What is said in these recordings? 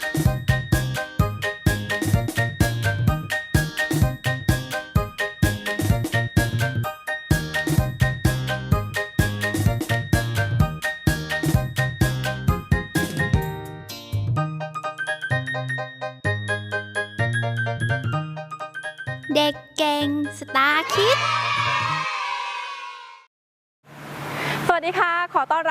เ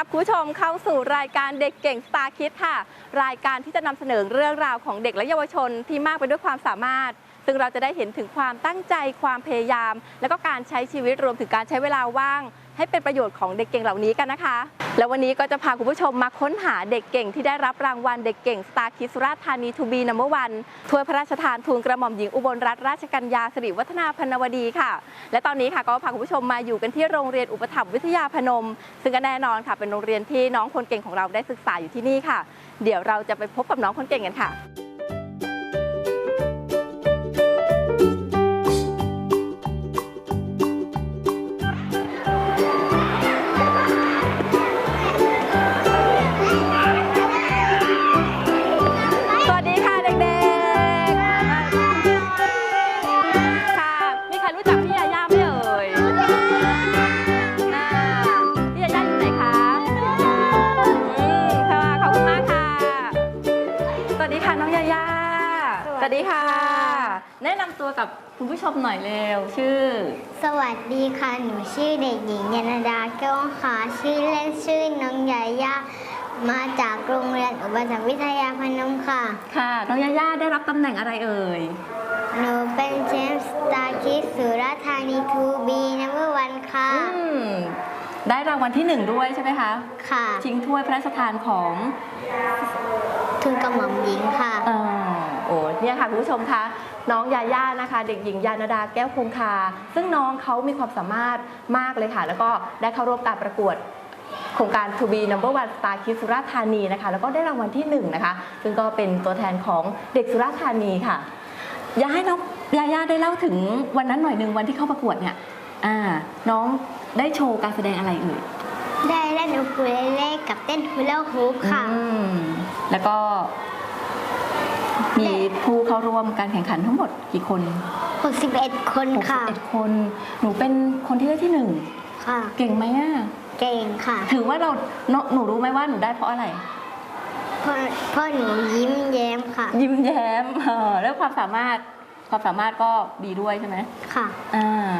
คุณผู้ชมเข้าสู่รายการเด็กเก่งสตาร์คิดค่ะ รายการที่จะนำเสนอเรื่องราวของเด็กและเยาวชนที่มากไปด้วยความสามารถ ซึ่งเราจะได้เห็นถึงความตั้งใจความพยายาม และก็การใช้ชีวิตรวมถึงการใช้เวลาว่าง ให้เป็นประโยชน์ของเด็กเก่งเหล่านี้กันนะคะ แล้ววันนี้ก็จะพาคุณผู้ชมมาค้นหาเด็กเก่งที่ได้รับรางวัลเด็กเก่ง Star Kids สุราธานีทูบีนัมเบอร์วันถ้วยพระราชทานทูลกระหม่อมหญิงอุบลรัตนราชกัญญาสิริวัฒนาพนวดีค่ะ และตอนนี้ค่ะก็พาคุณผู้ชมมาอยู่กันที่โรงเรียนอุปถัมภ์วิทยาพนม ซึ่งก็แน่นอนค่ะ เป็นโรงเรียนที่น้องคนเก่งของเราได้ศึกษาอยู่ที่นี่ค่ะ เดี๋ยวเราจะไปพบกับน้องคนเก่งกันค่ะ สวัสดีค่ะ แนะนำตัวกับคุณผู้ชมหน่อยเร็ว ชื่อ สวัสดีค่ะ หนูชื่อเด็กหญิงยานดาแก้วขาชื่อเล่นชื่อน้องยาย่ามาจากโรงเรียนอุปถัมภ์วิทยาพนมค่ะ ค่ะ น้องยาย่าได้รับตำแหน่งอะไรเอ่ย หนูเป็นแชมป์สตาร์คิดสุราษฎร์ธานีทูบีนัมเบอร์วันค่ะ อืม ได้รางวัลที่หนึ่งด้วยใช่ไหมคะ ค่ะ ชิงถ้วยพระราชทานของ ทุนกระหม่อมหญิงค่ะ เออ โอ้เนี่ยค่ะคุณผู้ชมคะน้องยาย่านะคะ เด็กหญิงยานดาแก้วคงคา ซึ่งน้องเขามีความสามารถมากเลยค่ะ แล้วก็ได้เข้าร่วมการประกวดโครงการ To be number one star Kids สุราษฎร์ธานีนะคะ แล้วก็ได้รางวัลที่หนึ่งนะคะ ซึ่งก็เป็นตัวแทนของเด็กสุราษฎร์ธานีค่ะ อยากให้น้องยาย่าได้เล่าถึงวันนั้นหน่อยหนึ่งวันที่เข้าประกวดเนี่ยอ่าน้องได้โชว์การแสดงอะไรเอ่ยได้เล่นอูคูเลเล่กับเต้นฮูลาฮูปค่ะอืมแล้วก็มี ผู้เข้าร่วมการแข่งขันทั้งหมดกี่คน 61 คนค่ะ 61 คน หนูเป็นคนที่ได้ที่หนึ่งค่ะ เก่งไหมอะเก่งค่ะ ถือว่าเราหนูหนูรู้ไหมว่าหนูได้เพราะอะไร เพราะเพราะหนูยิ้มแย้มค่ะ ยิ้มแย้มเออแล้วความสามารถ ความสามารถก็ดีด้วยใช่ไหมค่ะอ่า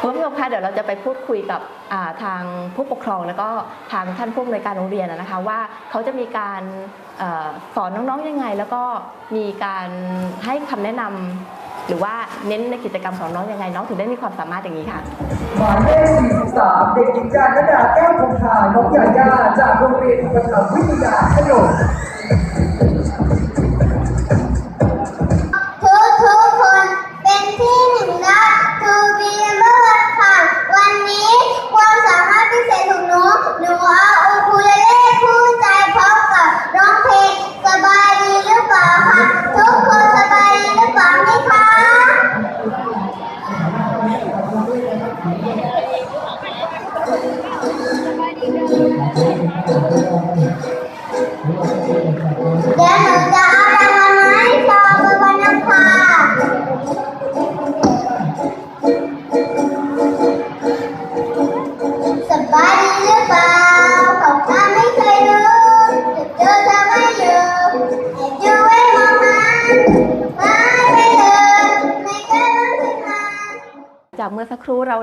คุณผู้ชมคะเดี๋ยวเราจะไปพูดคุยกับอ่าทางผู้ปกครองแล้วก็ทางท่านผู้อำนวยการโรงเรียนนะคะว่าเขาจะมีการเออสอนน้องๆยังไง แล้วก็มีการให้คำแนะนำหรือว่าเน้นในกิจกรรมของน้องยังไง น้องถึงได้มีความสามารถอย่างนี้ค่ะหมายเลข43 เด็กหญิงจานดาแก้วคงคาน้องยาย่าจากโรงเรียนอุปถัมภ์วิทยาขนม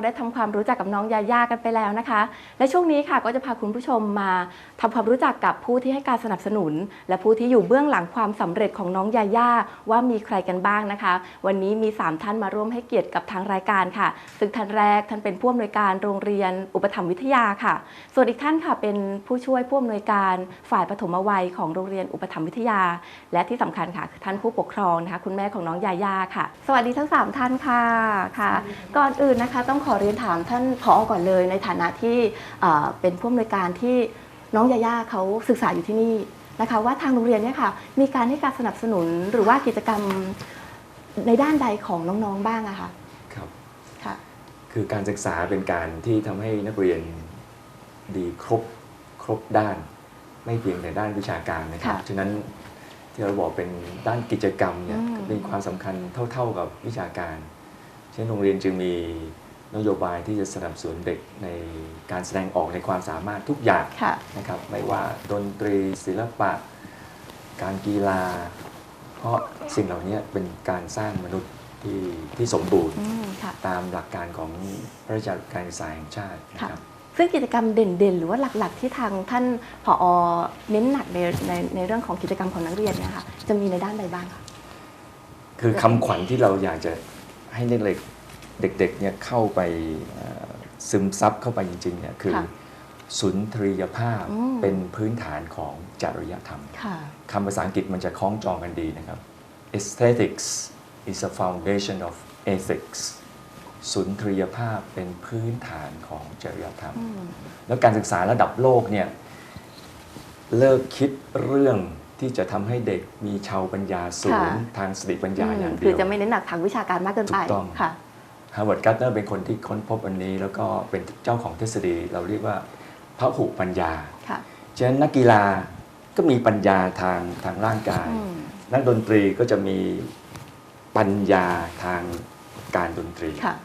ได้ทำความรู้จักกับน้องยาย่ากันไปแล้วนะคะ และช่วงนี้ค่ะก็จะพาคุณผู้ชมมาทำความรู้จักกับผู้ที่ให้การสนับสนุน และผู้ที่อยู่เบื้องหลังความสำเร็จของน้องยาย่าว่ามีใครกันบ้างนะคะ วันนี้มี 3 ท่านมาร่วมให้เกียรติกับทางรายการค่ะซึ่งท่านแรกท่านเป็นผู้อำนวยการโรงเรียนอุปถัมภ์วิทยาค่ะ ส่วนอีกท่านค่ะเป็นผู้ช่วยผู้อำนวยการฝ่ายปฐมวัยของโรงเรียนอุปถัมภ์วิทยา และที่สำคัญค่ะคือท่านผู้ปกครองนะคะ คุณแม่ของน้องยาย่าค่ะ สวัสดีทั้งสามท่านค่ะค่ะ ก่อนอื่นนะคะต้องขอเรียนถามท่านผอก่อนเลยในฐานะที่เอ่อเป็นผู้อำนวยการที่น้องยาย่าเขาศึกษาอยู่ที่นี่นะคะว่าทางโรงเรียนเนี่ยค่ะมีการให้การสนับสนุนหรือว่ากิจกรรมในด้านใดของน้องๆบ้างอะคะครับค่ะคือการศึกษาเป็นการที่ทำให้นักเรียนดีครบครบด้าน ไม่เพียงแต่ด้านวิชาการนะครับค่ะฉะนั้นที่เราบอกเป็นด้านกิจกรรมเนี่ยอืมมีความสำคัญเท่า ๆกับวิชาการ เช่นโรงเรียนจึงมี นโยบายที่จะสนับสนุนเด็กในการแสดงออกในความสามารถทุกอย่างค่ะนะครับไม่ว่าดนตรีศิลปะ การกีฬา เพราะสิ่งเหล่านี้เป็นการสร้างมนุษย์ที่ที่สมบูรณ์อืมค่ะตามหลักการของพระราชบัญญัติการศึกษาแห่งชาตินะค่ะครับซึ่งกิจกรรมเด่นๆ หรือว่าหลักๆ ที่ทางท่านผอเน้นหนักในในในเรื่องของกิจกรรมของนักเรียนเนี่ยค่ะจะมีในด้านใดบ้างคะคือคำขวัญที่เราอยากจะให้เด็ก เด็กๆเนี่ยเข้าไปเอ่อซึมซับเข้าไปจริงๆเนี่ยคือค่ะสุนทรียภาพอืมเป็นพื้นฐานของจริยธรรมค่ะคำภาษาอังกฤษมันจะคล้องจองกันดีนะครับ aesthetics is a foundation of ethics สุนทรียภาพเป็นพื้นฐานของจริยธรรมอืมแล้วการศึกษาระดับโลกเนี่ยเลิกคิดเรื่องที่จะทำให้เด็กมีชาวปัญญาสูงค่ะทางสติปัญญาอย่างเดีคืยอวจะไม่เน้นหนักทางวิชาการมากเกินไปถูกต้องค่ะ ฮาร์วาร์ดการ์เนอร์เป็นคนที่ค้นพบอันนี้ แล้วก็เป็นเจ้าของทฤษฎี เราเรียกว่าพหุปัญญาค่ะฉะนั้นนักกีฬาก็มีปัญญาทางทางร่างกายอืมนักดนตรีก็จะมีปัญญาทางการดนตรีค่ะ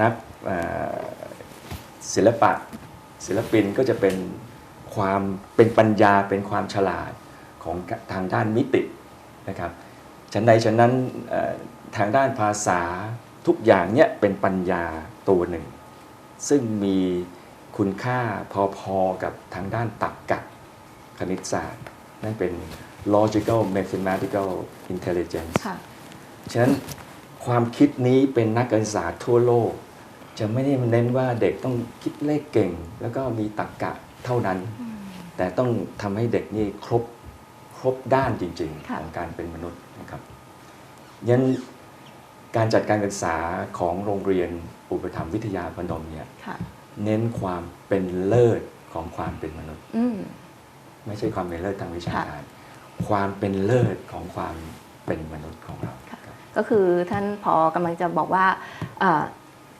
นักเอ่อศิลปะศิลปินก็จะเป็นความเป็นปัญญาเป็นความฉลาดของทางด้านมิตินะครับฉันใดฉะนั้นเอ่อทางด้านภาษา ทุกอย่างเนี่ยเป็นปัญญาตัวหนึ่ง ซึ่งมีคุณค่าพอๆกับทางด้านตรรกะคณิตศาสตร์ นั่นเป็น logical mathematical intelligence ค่ะฉะนั้นความคิดนี้เป็นนักการศึกษาทั่วโลก จะไม่ได้เน้นว่าเด็กต้องคิดเลขเก่ง แล้วก็มีตรรกะเท่านั้น แต่ต้องทำให้เด็กนี่ครบครบด้านจริงๆค่ะของการเป็นมนุษย์นะครับยัน การจัดการศึกษาของโรงเรียนอุปถัมภ์วิทยาพนมเนี่ยค่ะเน้นความเป็นเลิศของความเป็นมนุษย์อืมไม่ใช่ความเป็นเลิศทางวิชาค่ะการ ความเป็นเลิศของความเป็นมนุษย์ของเราค่ะครับก็คือท่านพอกำลังจะบอกว่าเอ่อ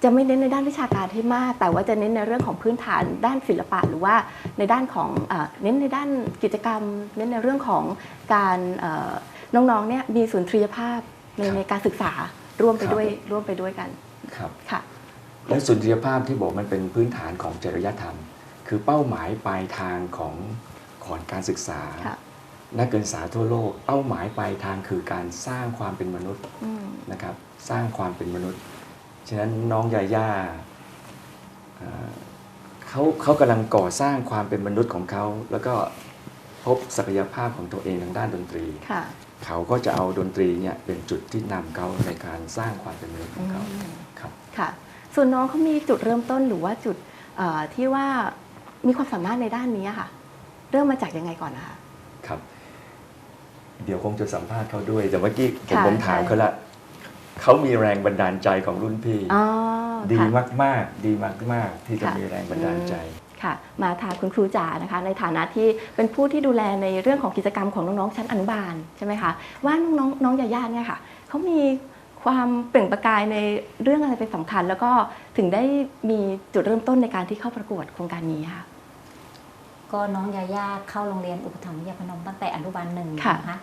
จะไม่เน้นในด้านวิชาการให้มาก แต่ว่าจะเน้นในเรื่องของพื้นฐานด้านศิลปะ หรือว่าในด้านของเออเน้นในด้านกิจกรรม เน้นในเรื่องของการเอ่อน้องๆเนี่ยมีสุนทรียภาพในครับในการศึกษา ร่วมไปครับด้วยร่วมไปด้วยกันครับค่ะและสุนทรียภาพที่บอกมันเป็นพื้นฐานของจริยธรรม คือเป้าหมายปลายทางของของการศึกษาค่ะนักการศึกษาทั่วโลกเป้าหมายปลายทางคือการสร้างความเป็นมนุษย์อืมนะครับ สร้างความเป็นมนุษย์ ฉะนั้นน้องยาย่าเอ่อเขาเขากำลังก่อสร้างความเป็นมนุษย์ของเขา แล้วก็พบศักยภาพของตัวเองทางด้านดนตรีค่ะ เขาก็จะเอาดนตรีเนี่ยเป็นจุดที่นำเขาในการสร้างความเป็นมนุษย์ของเขาอืมครับค่ะ ส่วนน้องเขามีจุดเริ่มต้นหรือว่าจุดเอ่อที่ว่ามีความสามารถในด้านนี้อะค่ะ เริ่มมาจากยังไงก่อนนะคะครับ เดี๋ยวคงจะสัมภาษณ์เขาด้วย แต่เมื่อกี้ผมค่ะผมถามใช่เขาละเขามีแรงบันดาลใจของรุ่นพี่อ๋อดีค่ะมากๆ ดีมากๆ ที่จะค่ะมีแรงบันดาลใจ ค่ะมาทางคุณครูจ๋านะคะ ในฐานะที่เป็นผู้ที่ดูแลในเรื่องของกิจกรรมของน้องๆชั้นอนุบาลใช่ไหมคะว่าน้องๆน้องยาย่าเนี่ยค่ะเขามีความเปล่งประกายในเรื่องอะไรเป็นสำคัญ แล้วก็ถึงได้มีจุดเริ่มต้นในการที่เข้าประกวดโครงการนี้ค่ะก็น้องยาย่าเข้าโรงเรียนอุปถัมภ์วิทยาพนมตั้งแต่อนุบาลหนึ่งค่ะนะคะ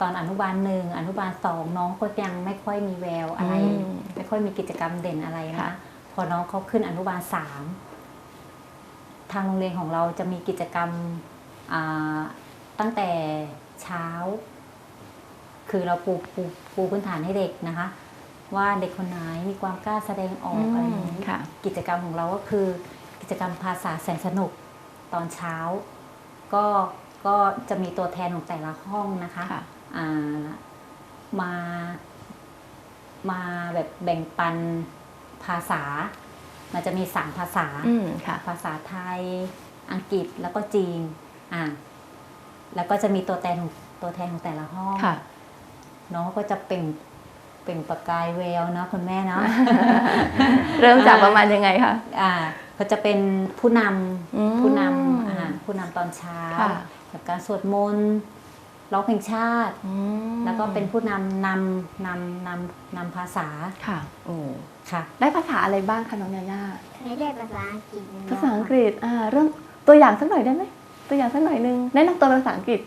ตอนอนุบาลหนึ่งอนุบาลสองน้องก็ยังไม่ค่อยมีแววอะไรอืมไม่ค่อยมีกิจกรรมเด่นอะไรนะค่ะคะพอน้องเขาขึ้นอนุบาลสาม ทางโรงเรียนของเราจะมีกิจกรรมอ่าตั้งแต่เช้า คือเราปูปูปูพื้นฐานให้เด็กนะคะ ว่าเด็กคนไหนมีความกล้าแสดงออกอะไรอย่างนี้ค่ะกิจกรรมของเราก็คือ กิจกรรมภาษาแสนสนุกตอนเช้า ก็ก็จะมีตัวแทนของแต่ละห้องนะคะค่ะอ่ามามาแบบแบ่งปันภาษา มันจะมีสามภาษาอืมค่ะภาษาไทย อังกฤษแล้วก็จีนอ่าแล้วก็จะมีตัวแทนของตัวแทนของแต่ละห้องค่ะน้องก็จะเปล่งเปล่งประกายแววเนาะคุณแม่เนาะเริ่มจากประมาณยังไงคะอ่าเขาจะเป็นผู้นอืมำผู้นำอ่าผู้นำตอนเช้าค่ะกับการสวดมนต์ ร้องเพลงชาติอืมแล้วก็เป็นผู้นำนำนำนำนำภาษาค่ะโอ้ค่ะ ได้ภาษาอะไรบ้างคะน้องยาย่าเคยได้ภาษาอังกฤษภาษาอังกฤษอ่าเรื่องตัวอย่างสักหน่อยได้ไหมตัวอย่างสักหน่อยนึงแนะนำตัวเป็นภาษาอังกฤษ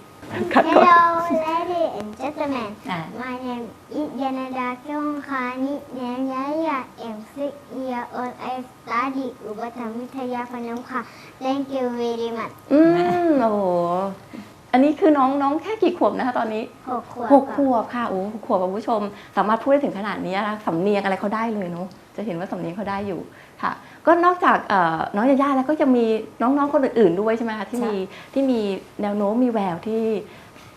คัดก่อน Hello, ladies and gentlemen. อ่า My name is Yanada Kyongkhani Nyaya. I'm six years old. I study อุปถัมภ์วิทยาพนมค่ะ Thank you very much. อืมโอ้โห อันนี้คือน้องน้องแค่กี่ขวบนะคะตอนนี้หกขวบหกขค่ะวบค่ะโอ้หกขวบคุณผู้ชม สามารถพูดได้ถึงขนาดนี้นะคะสำเนียงอะไรเขาได้เลยเนาะจะเห็นว่าสำเนียงเขาได้อยู่ค่ะ ก็นอกจากเอ่อน้องยาย่าแล้วก็จะมีน้องๆคนอื่นๆด้วยใช่ไหมคะที่มีที่มีแนวโน้มมีแววที่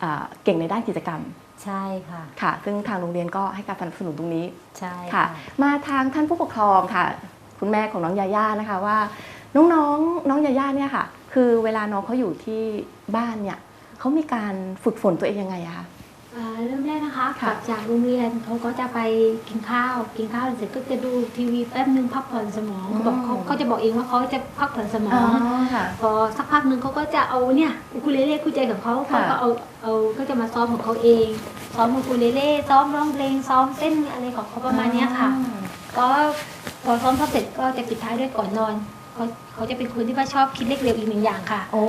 อ่าเก่งในด้านกิจกรรมใช่ค่ะค่ะ ซึ่งทางโรงเรียนก็ให้การสนับสนุนตรงนี้ใช่ค่ะ มาทางท่านผู้ปกครองค่ะ คุณแม่ของน้องยาย่านะคะว่า น้องๆน้องยาย่าเนี่ยค่ะ คือเวลาน้องเขาอยู่ที่บ้านเนี่ย เขามีการฝึกฝนตัวเองยังไงอะคะ อ่าเริ่มแรกนะคะค่ะกลับจากโรงเรียนเขาก็จะไปกินข้าว กินข้าวเสร็จก็จะดูทีวีแป๊บนึงพักผ่อนสมองเขาบอกเขาเขาจะบอกเองว่าเขาจะพักผ่อนสมอง ค่ะ พอสักพักหนึ่งเขาก็จะเอาเนี่ยอุคูเลเล่คู่ใจของเขาเขาค่ะ ก็เอาเอาก็จะมาซ้อมของเขาเอง ซ้อมอุคูเลเล่ซ้อมร้องเพลงซ้อมเต้นอะไรของเขาประมาณเนี้ยค่ะก็พอซ้อมเขาเสร็จก็จะปิดท้ายด้วยก่อนนอนเขาเขาจะเป็นคนที่ว่าชอบคิดเลขเร็วอีกหนึ่งอย่างค่ะ โอ้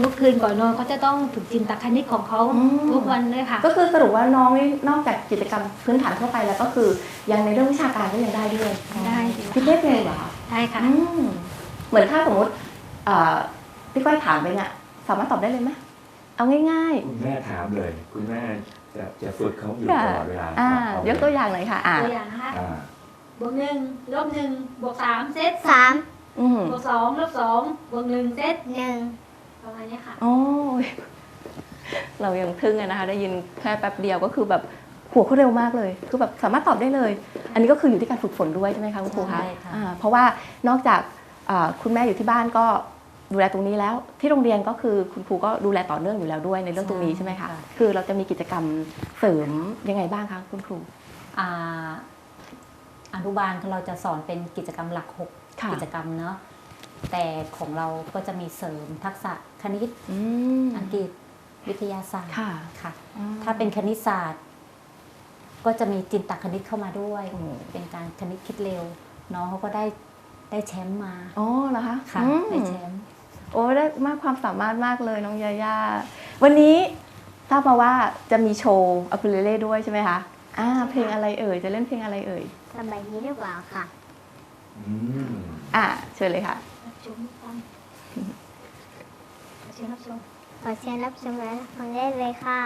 ทุกคืนก่อนนอนเขาจะต้องฝึกจินตคณิตของเขาอืมทุกวันเลยค่ะ ก็คือสรุปว่าน้องนี่นอกจากกิจกรรมพื้นฐานทั่วไปแล้วก็คือ ยังในเรื่องวิชาการก็ยังได้ด้วยได้คิดเลขเร็วเหรอคะได้ค่ะอืมเหมือนถ้าสมมติเอ่อพี่ก้อยถามไปเนี่ยสามารถตอบได้เลยไหมเอาง่ายคุณแม่ถามเลย คุณแม่จะจะฝึกเขาอยู่ๆค่ะตลอดเวลาอ่าครับยกตัวอย่างหน่อยค่ะอ่าตัวอย่างนะคะอ่าบวกหนึ่งลบหนึ่งบวกสามเซตสามอืมบวกสองลบสองบวกหนึ่งเซตหนึ่ง ประมาณเนี้ยค่ะ โอ้ยเรายังทึ่งอะนะคะ ได้ยินแค่แป๊บเดียวก็คือแบบหัวเขาเร็วมากเลย คือแบบสามารถตอบได้เลย อันนี้ก็คืออยู่ที่การฝึกฝนด้วยใช่ไหมคะคุณครูคะใช่ค่ะ อ่าเพราะว่านอกจากอ่าคุณแม่อยู่ที่บ้านก็ดูแลตรงนี้แล้ว ที่โรงเรียนก็คือคุณครูก็ดูแลต่อเนื่องอยู่แล้วด้วยในเรื่องตรงนี้ใช่ไหมคะคือเราจะมีกิจกรรมเสริมยังไงบ้างคะคุณครู อ่าอนุบาลเราจะสอนเป็นกิจกรรมหลักหกค่ะ กิจกรรมเนาะ แต่ของเราก็จะมีเสริมทักษะคณิตอืมอังกฤษวิทยาศาสตร์ค่ะค่ะอืมถ้าเป็นคณิตศาสตร์ ก็จะมีจินตคณิตเข้ามาด้วยโอ้เป็นการคณิตคิดเร็ว น้องเขาก็ได้ได้แชมป์มาอ๋อเหรอคะค่ะอืมได้แชมป์โอ้ได้มากความสามารถมากเลยน้องยาย่าวันนี้ทราบมาว่าจะมีโชว์อัคูเลเล่ด้วยใช่ไหมคะอ่าเพลงอะไรเอ่ย จะเล่นเพลงอะไรเอ่ยสบายดีหรือเปล่าค่ะ อืม อ่าเชิญเลยค่ะ รับชมกันเชิญรับชมขอเชิญรับชมและฟังได้เลยค่ะ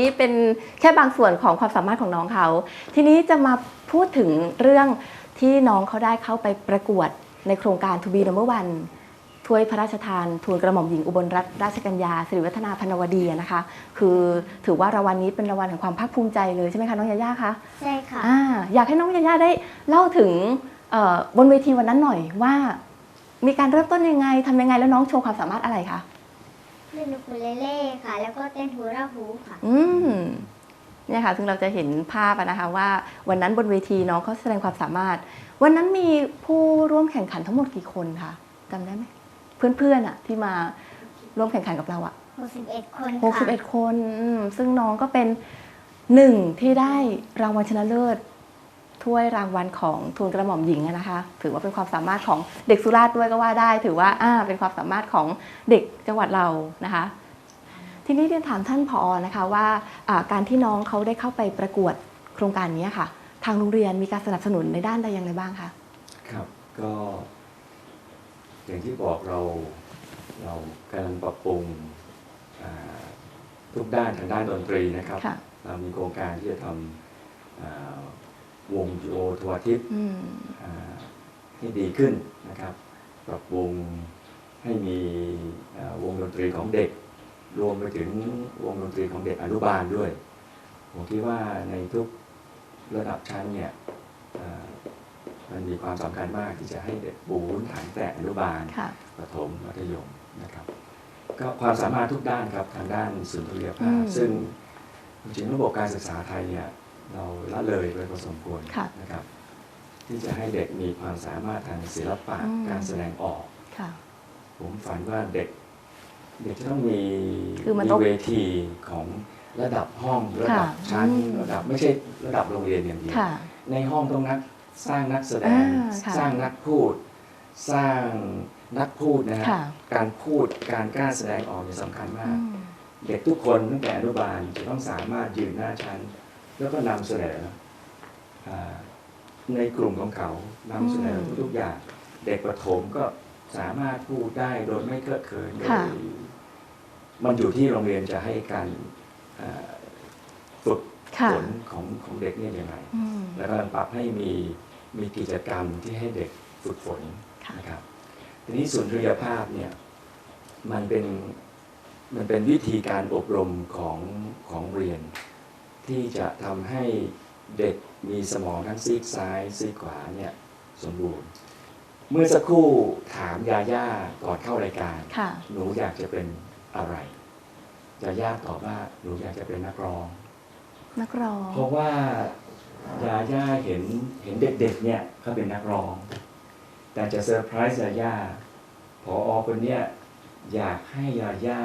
นี่เป็นแค่บางส่วนของความสามารถของน้องเขา ทีนี้จะมาพูดถึงเรื่องที่น้องเขาได้เข้าไปประกวดในโครงการ To be number one ถ้วยพระราชทานทูลกระหม่อมหญิงอุบลรัตนราชกัญญาสิริวัฒนาพนวดีนะคะ คือถือว่ารางวัลนี้เป็นรางวัลแห่งความภาคภูมิใจเลยใช่ไหมคะน้องยาย่าคะใช่ค่ะอ่าอยากให้น้องยาย่าได้เล่าถึงเอ่อบนเวทีวันนั้นหน่อยว่า มีการเริ่มต้นยังไงทำยังไงแล้วน้องโชว์ความสามารถอะไรคะ เล่นอูคูเลเล่ค่ะ แล้วก็เต้นฮูราฮูปค่ะ อืมเนี่ยค่ะซึ่งเราจะเห็นภาพอะนะคะว่าวันนั้นบนเวทีน้องเขาแสดงความสามารถ วันนั้นมีผู้ร่วมแข่งขันทั้งหมดกี่คนคะจำได้ไหมเพื่อนๆอะที่มาร่วมแข่งขันกับเราอะ61 คนค่ะ 61 คนอืมซึ่งน้องก็เป็นหนึ่งที่ได้รางวัลชนะเลิศ ถ้วยรางวัลของทูลกระหม่อมหญิงอะนะคะ ถือว่าเป็นความสามารถของเด็กสุราษฎร์ด้วยก็ว่าได้ ถือว่าอ่าเป็นความสามารถของเด็กจังหวัดเรานะคะ ทีนี้เรียนถามท่านผอนะคะว่าอ่าการที่น้องเขาได้เข้าไปประกวดโครงการนี้ค่ะ ทางโรงเรียนมีการสนับสนุนในด้านใดอย่างไรบ้างคะครับก็อย่างที่บอกเราเรากำลังปรับปรุงอ่าทุกด้านทางด้านดนตรีนะครับค่ะเรามีโครงการที่จะทำ อ่าวงโยทวาทิตอืมอ่าให้ดีขึ้นนะครับ ปรับปรุงให้มีอ่าวงดนตรีของเด็ก รวมไปถึงวงดนตรีของเด็กอนุบาลด้วย ผมคิดว่าในทุกระดับชั้นเนี่ยอ่ามันมีความสำคัญมากที่จะให้เด็กปูนฐานแต่อนุบาลค่ะประถมมัธยมนะครับ ก็ความสามารถทุกด้านครับทางด้านสุนทรียอืภาพมซึ่งจริงๆระบบการศึกษาไทยเนี่ย เราละเลยไปพอสมควรค่ะนะครับ ที่จะให้เด็กมีความสามารถทางศิลปะอืมการแสดงออกค่ะผมฝันว่าเด็ก เด็กจะต้องมีคือมันมีต้องเวทีของระดับห้องระดับค่ะชั้นอืมระดับไม่ใช่ระดับโรงเรียนอย่างเดียวค่ะในห้องต้องนักสร้างนักแสดงอ่าค่ะสร้างนักพูด สร้างนักพูดนะฮะค่ะการพูดการกล้าแสดงออกเนี่ยสำคัญมาอืกมเด็กทุกคนตั้งแต่อนุบาลจะต้องสามารถยืนหน้าชั้น แล้วก็นำเสนออ่าในกลุ่มของเขานำเสนออืมทุกๆอย่าง เด็กประถมก็สามารถพูดได้โดยไม่เคอะเขินโดยค่ะมันอยู่ที่โรงเรียนจะให้การอ่าฝึกค่ะฝนของของเด็กเนี่ยยังไงอืมแล้วก็ปรับให้มีมีกิจกรรมที่ให้เด็กฝึกฝนค่ะนะครับทีนี้สุนทรียภาพเนี่ยมันเป็นมันเป็นวิธีการอบรมของของเรียน ที่จะทำให้เด็กมีสมองทั้งซีกซ้ายซีกขวาเนี่ยสมบูรณ์ เมื่อสักครู่ถามยาย่าก่อนเข้ารายการ ค่ะ หนูอยากจะเป็นอะไรยาย่าตอบว่าหนูอยากจะเป็นนักร้อง นักร้อง เพราะว่ายาย่าเห็นเห็นเด็กๆเนี่ยเขาเป็นนักร้อง แต่จะเซอร์ไพรส์ยาย่าพออคนเนี้ยอยากให้ยาย่า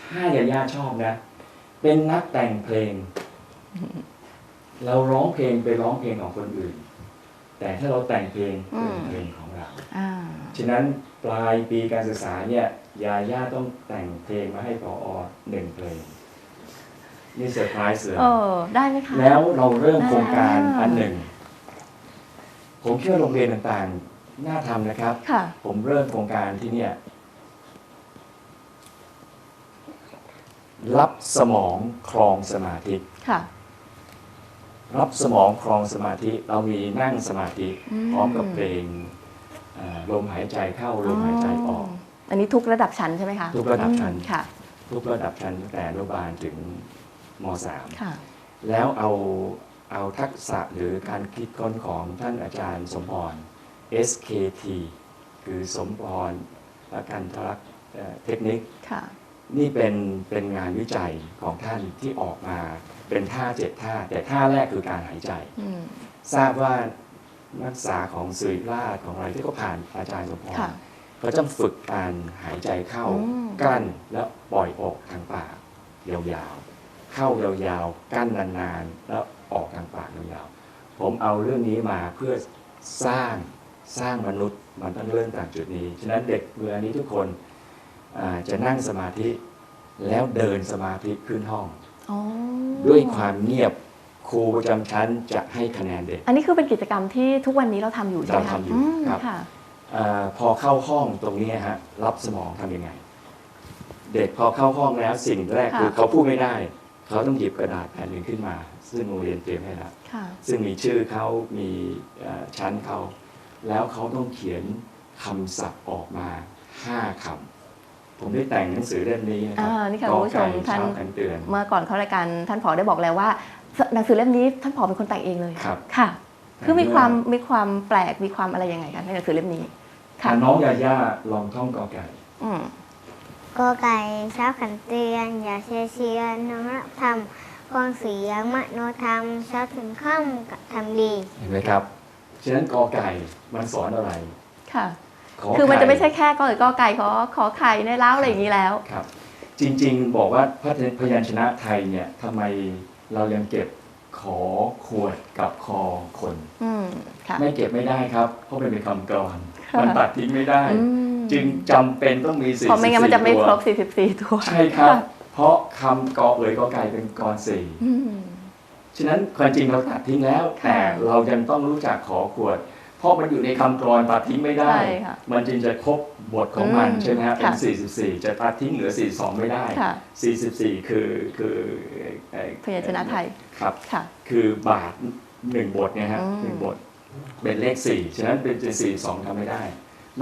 ถ้ายาย่าชอบนะ เป็นนักแต่งเพลง เราร้องเพลงไปร้องเพลงของคนอื่น แต่ถ้าเราแต่งเพลงอืเป็นมเพลงของเราอ่าฉะนั้นปลายปีการศึกษาเนี่ยยาย่าต้องแต่งเพลงมาให้พออหนึ่งเพลงนี่เซอร์ไพรส์เลยเออได้ไหมคะแล้วเราเริ่มโครงการอ่าอันหนึ่ง ผมเชื่อโรงเรียนต่างๆ น่าทำนะครับค่ะผมเริ่มโครงการที่เนี่ย รับสมองครองสมาธิค่ะ รับสมองครองสมาธิ เรามีนั่งสมาธิอืมพร้อมกับเพลงอ่าลมหายใจเข้าลมหายใจออก อันนี้ทุกระดับชั้นใช่ไหมคะ ทุกระดับชั้นอืมค่ะ ทุกระดับชั้นตั้งแต่อนุบาลถึงมค่ะ .3 แล้วเอาเอาทักษะหรือการคิดค้นของท่านอาจารย์สมพร SKT คือสมพรและกันทรักษ์เอ่อเทคนิคค่ะ นี่เป็นเป็นงานวิจัยของท่านที่ออกมาเป็นท่าเจ็ดท่า แต่ท่าแรกคือการหายใจอืมทราบว่านักศึกษาของสุริราชของอะไรที่เขาผ่านอาจารย์สมพรค่ะเขาจะฝึกการหายใจเข้าอืมกั้นแล้วปล่อยออกทางปากยาวๆเข้ายาวๆกั้นนานๆแล้วออกทางปากยาวๆผมเอาเรื่องนี้มาเพื่อสร้างสร้างมนุษย์มันต้องเริ่มจากจุดนี้ ฉะนั้นเด็กเวลานี้ทุกคนอ่า จะนั่งสมาธิแล้วเดินสมาธิขึ้นห้องอ๋อด้วยความเงียบครูประจำชั้นจะให้คะแนนเด็ก อันนี้คือเป็นกิจกรรมที่ทุกวันนี้เราทำอยู่ใช่ไหมเราคะทำอยู่มครับค่ะอาพอเข้าห้องตรงนี้ฮะรับสมองทำยังไง เด็กพอเข้าห้องแล้วสิ่งแรกค่ะคือเขาพูดไม่ได้ เขาต้องหยิบกระดาษแผ่นหนึ่งขึ้นมา ซึ่งโรงเรียนเตรียมให้แล้วค่ะซึ่งมีชื่อเขามีเอ่อชั้นเขาแล้วเขาต้องเขียนคำศัพท์ออกมาห้าคำ ผมได้แต่งหนังสือเล่มนี้นะครัอ่านี่ค่ะกคุณอผู้ชไก่มท่านเช้ากันเตือนเมื่อก่อนเข้ารายการท่านผอได้บอกแล้วว่า หนังสือเล่มนี้ท่านผอเป็นคนแต่งเองเลยครับค่ะแต่คือมีเมื่อความมีความแปลกมีความอะไรยังไงคะในหนังสือเล่มนี้ค่ะอะน้องยาย่าลองท่องกอไก่อืมกอไก่เช้าขันเตือนอย่าเชียร์เชียร์น้องรักทำกองเสียงมโนธรรมเช้าถึงค่ำกับทำดีเห็นไหมครับฉะนั้นกอไก่มันสอนอะไรค่ะขอ คือมันไข่จะไม่ใช่แค่กอหรือกอไก่ขอขอไข่ในเล้าอะไรอย่างนี้แล้วครับ จริงๆบอกว่าพยัญชนะไทยเนี่ยทำไมเรายังเก็บขอขวดกับคอคนอืมค่ะไม่เก็บไม่ได้ครับ เพราะมันเป็นคำกรอนค่ะมันตัดทิ้งไม่ได้อืมจึงจำเป็นต้องมีสี่เพราะไม่งั้นมันจะไม่ครบ44ตัวใช่ครับ เพราะคำกอเอ๋ยกอไก่เป็นกรสี่อืมฉะนั้นความจริงเราตัดทิ้งแล้วค่ะแต่เรายังต้องรู้จักขอขวด เพราะมันอยู่ในคำกรอนตัดทิ้งไม่ได้ใช่ค่ะมันจึงจะครบบทของมันอืมใช่ไหมฮะเป็นค่ะ44 จะตัดทิ้งเหลือ 42 ไม่ได้ค่ะ44 คือคือเอ่อพยัญชนะไทยครับค่ะคือบาทหนึ่งบทเนี่ยฮะอืมหนึ่งบทเป็นเลขสี่ฉะนั้นเป็นสี่สองทำไม่ได้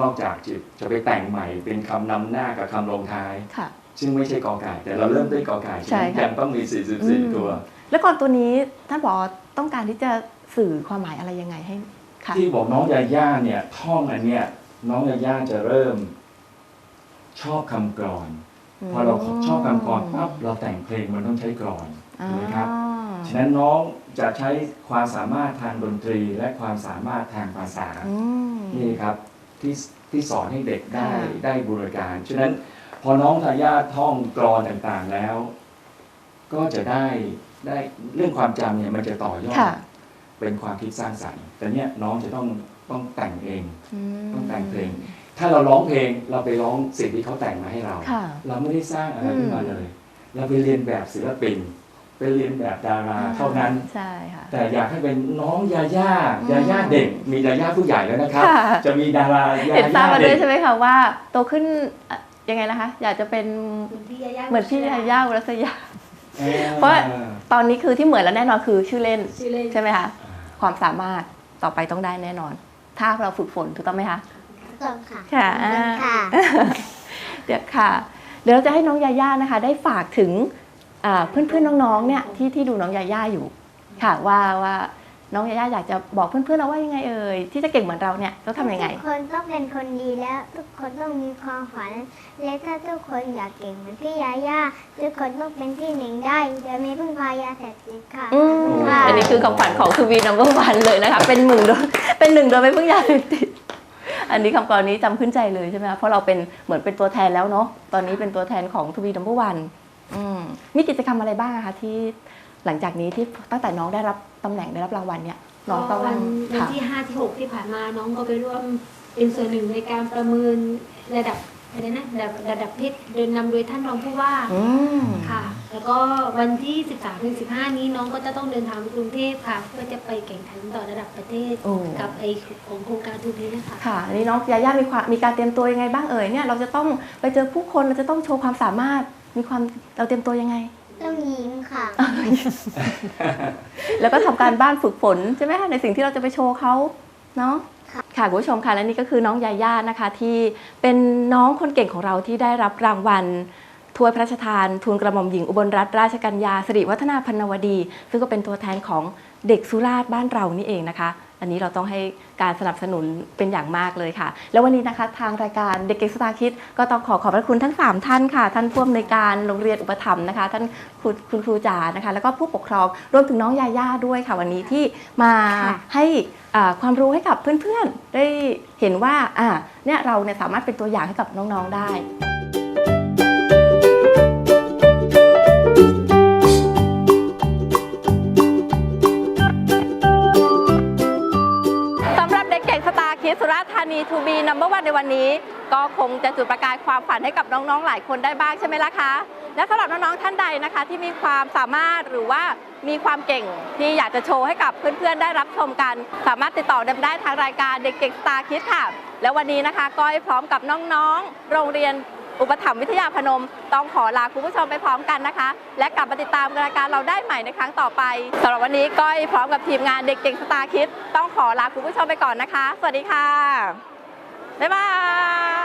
นอกจากจะจะไปแต่งใหม่เป็นคำนำหน้ากับคำลงท้ายค่ะซึ่งไม่ใช่กอไก่แต่เราเริ่มด้วยกอไก่ใช่ฉะนั้นค่ะยังต้องมีอืม44 ตัว แล้วก่อนตัวนี้ท่านผอต้องการที่จะสื่อความหมายอะไรยังไงให้ค่ะ ที่บอกน้องยาย่าเนี่ย ท่องอันเนี้ยน้องยาย่าจะเริ่ม ชอบคำกรอนพอเราชอบคำกรอนปั๊บเราแต่งเพลงมันต้องใช้กรอนถูกไหมครับอ๋อฉะนั้นน้องจะใช้ความสามารถทางดนตรีและความสามารถทางภาษาอืมนี่ครับที่ที่สอนให้เด็กได้ค่ะได้บูรการฉะนั้นพอน้องทายาทท่องกรอนต่างๆแล้ว ก็จะได้ได้เรื่องความจำเนี่ยมันจะต่อยอดค่ะ เป็นความคิดสร้างสรรค์ แต่เนี่ยน้องจะต้องต้องแต่งเองมต้องแต่งเพลง ถ้าเราร้องเพลงเราไปร้องสิ่งที่เขาแต่งมาให้เราค่ะเราไม่ได้สร้างอะไรขึ้นมาอืมเลย เราไปเรียนแบบศิลปินไปเรียนแบบดาราเท่านั้นใช่ค่ะแต่อยากให้เป็นน้องยาย่าอืมยาย่าเด็ก มียาย่าผู้ใหญ่แล้วนะครับค่ะจะมีดารายาเห็นทราย่าบมาด้เด็วยกใช่ไหมคะว่าโตขึ้นอะยังไงนะคะ อยากจะเป็นเหมือนพี่ยาย่าเหมือนพี่ยาย่าอุรัสยาอ่เพราะตอนนี้คือที่เหมือนแล้วแน่นอนคือชื่อเล่นชื่อเล่นใช่ไหมคะ ความสามารถต่อไปต้องได้แน่นอน ถ้าเราฝึกฝนถูกต้องไหมคะส่งค่ะค่ะขอบคุณค่ะเดี๋ยวค่ะ เดี๋ยวเราจะให้น้องยาย่านะคะ ได้ฝากถึงอ่าเพื่อนๆน้องๆเนี่ยที่ที่ดูน้องยาย่าอยู่ค่ะว่าว่า น้องยาย่าอยากจะบอกเพื่อนๆเราว่ายังไงเอ่ยที่จะเก่งเหมือนเราเนี่ยต้องทำยังไง ทุกคนต้องเป็นคนดีแล้ว ทุกคนต้องมีความฝัน และถ้าทุกคนอยากเก่งเหมือนพี่ยาย่าทุกคนต้องเป็นที่หนึ่งได้โดยไม่พึ่งพายาเสพติดค่ะอืมค่ะอันนี้คือคำขวัญของทูวีนัมเบอร์วันเลยนะคะเป็นหนึ่งโดยเป็นหนึ่งโดยไม่เพิ่งยาเสพติดอันนี้คำกรนี้จำขึ้นใจเลยใช่ไหมคะเพราะเราเป็นเหมือนเป็นตัวแทนแล้วเนาะตอนนี้เป็นตัวแทนของทูวีนัมเบอร์วันมีกิจกรรมอะไรบ้างอะคะที่ หลังจากนี้ที่ตั้งแต่น้องได้รับตำแหน่งได้รับรางวัลเนี่ยน้องต้องวันวันค่ะที่ห้าที่หกที่ผ่านมาน้องก็ไปร่วมเป็นส่วนหนึ่งในการประเมินระดับอะไรนะระดับระดับเพชรโดยนำโดยท่านรองผู้ว่าอืมค่ะ แล้วก็วันที่ 13ถึง15 นี้น้องก็จะต้องเดินทางไปกรุงเทพค่ะ เพื่อจะไปแข่งขันต่อระดับประเทศโอ้กับไอของโครงการทูบีนะคะค่ะอันนี้น้องยาย่ามีความมีการเตรียมตัวยังไงบ้างเอ่ยเนี่ยเราจะต้องไปเจอผู้คนเราจะต้องโชว์ความสามารถมีความเราเตรียมตัวยังไง ต้องยิงค่ะ แล้วก็ทำการบ้านฝึกฝนใช่ไหมคะในสิ่งที่เราจะไปโชว์เขาเนาะค่ะค่ะคุณผู้ชมค่ะและนี่ก็คือน้องยาย่านะคะ ที่เป็นน้องคนเก่งของเราที่ได้รับรางวัลถ้วยพระราชทานทูลกระหม่อมหญิงอุบลรัตนราชกัญญาสิริวัฒนาพันนวดี ซึ่งก็เป็นตัวแทนของเด็กสุราษฎร์บ้านเรานี่เองนะคะ อันนี้เราต้องให้การสนับสนุนเป็นอย่างมากเลยค่ะ แล้ววันนี้นะคะทางรายการเด็กเก่งสตาร์คิดก็ต้องขอขอบพระคุณทั้ง 3 ท่านค่ะ ท่านผู้อำนวยการโรงเรียนอุปถัมภ์นะคะ ท่านคุณคุณครูจ๋านะคะ แล้วก็ผู้ปกครองรวมถึงน้องยาย่าด้วยค่ะ วันนี้ที่มาให้ความรู้ให้กับเพื่อนๆ ได้เห็นว่าอ่าเนี่ยเราเนี่ยสามารถเป็นตัวอย่างให้กับน้องๆได้ นีทูบีนัมเบอร์วันในวันนี้ ก็คงจะจุดประกายความฝันให้กับน้องๆ หลายคนได้บ้างใช่ไหมล่ะคะ และสำหรับน้องๆ ท่านใดนะคะ ที่มีความสามารถหรือว่ามีความเก่งที่อยากจะโชว์ให้กับเพื่อนๆ ได้รับชมกัน สามารถติดต่อได้ทางรายการเด็กเก่งสตาร์คิดค่ะ และววันนี้นะคะก้อยพร้อมกับน้องๆ โรงเรียน อุปถัมภ์วิทยาพนม ต้องขอลาคุณผู้ชมไปพร้อมกันนะคะ และกลับมาติดตามรายการเราได้ใหม่ในครั้งต่อไปสำหรับวันนี้ก้อยพร้อมกับทีมงานเด็กเก่งสตาร์คิดต้องขอลาคุณผู้ชมไปก่อนนะคะ สวัสดีค่ะบ๊ายบาย